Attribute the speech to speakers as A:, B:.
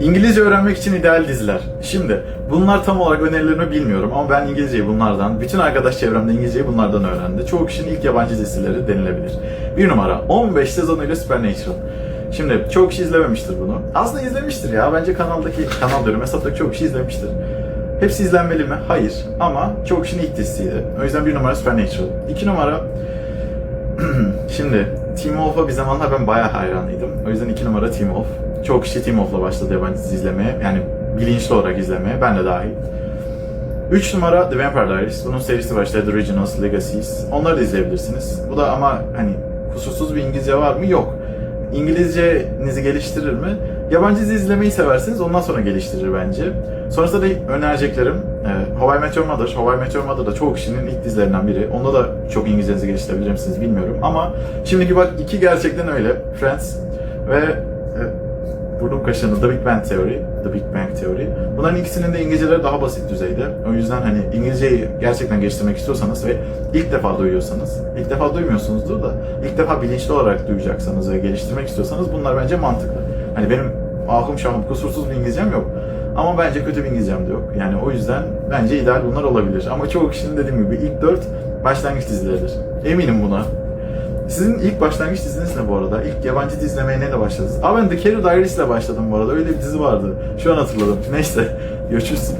A: İngilizce öğrenmek için ideal diziler. Şimdi bunlar tam olarak önerilerimi bilmiyorum ama ben İngilizceyi bunlardan, bütün arkadaş çevremde İngilizceyi bunlardan öğrendi. Çoğu kişinin ilk yabancı dizileri denilebilir. Bir numara 15 sezonuyla Supernatural. Şimdi çoğu kişi izlememiştir bunu. Aslında izlemiştir ya. Bence kanaldaki, kanal diyorum hesaptaki çoğu kişi izlemiştir. Hepsi izlenmeli mi? Hayır. Ama çoğu kişinin ilk dizisiydi. O yüzden bir numara Supernatural. İki numara Şimdi Team Wolf'a bir zamanlar ben bayağı hayranıydım. O yüzden iki numara Team Wolf. Çok kişi Team Wolf'la başladı yabancı izlemeye. Yani bilinçli olarak izlemeye. Ben de dahil. 3 numara The Vampire Diaries. Bunun serisi var işte The Originals, Legacies. Onları da izleyebilirsiniz. Bu da ama hani kusursuz bir İngilizce var mı? Yok. İngilizcenizi geliştirir mi? Yabancı dizi izlemeyi seversiniz. Ondan sonra geliştirir bence. Sonrasında da önereceklerim. E, How I Met Your Mother. How I Met Your Mother da çoğu kişinin ilk dizilerinden biri. Onda da çok İngilizcenizi geliştirebilir misiniz bilmiyorum. Ama şimdiki bak iki gerçekten öyle. Friends ve burnum kaşındı. The Big Bang Theory. The Big Bang Theory. Bunların ikisinin de İngilizceleri daha basit düzeyde. O yüzden hani İngilizceyi gerçekten geliştirmek istiyorsanız ve ilk defa duyuyorsanız, ilk defa duymuyorsunuzdur da ilk defa bilinçli olarak duyacaksanız ve geliştirmek istiyorsanız bunlar bence mantıklı. Hani benim ahım şahım kusursuz bir İngilizcem yok. Ama bence kötü bir İngilizcem de yok. Yani o yüzden bence ideal bunlar olabilir. Ama çoğu kişinin dediğim gibi ilk dört başlangıç dizileridir. Eminim buna. Sizin ilk başlangıç diziniz ne bu arada? İlk yabancı dizi izlemeye neyle başladınız? Aa ben The Carrie Diaries ile başladım bu arada. Öyle bir dizi vardı. Şu an hatırladım. Neyse. Görüşürüz.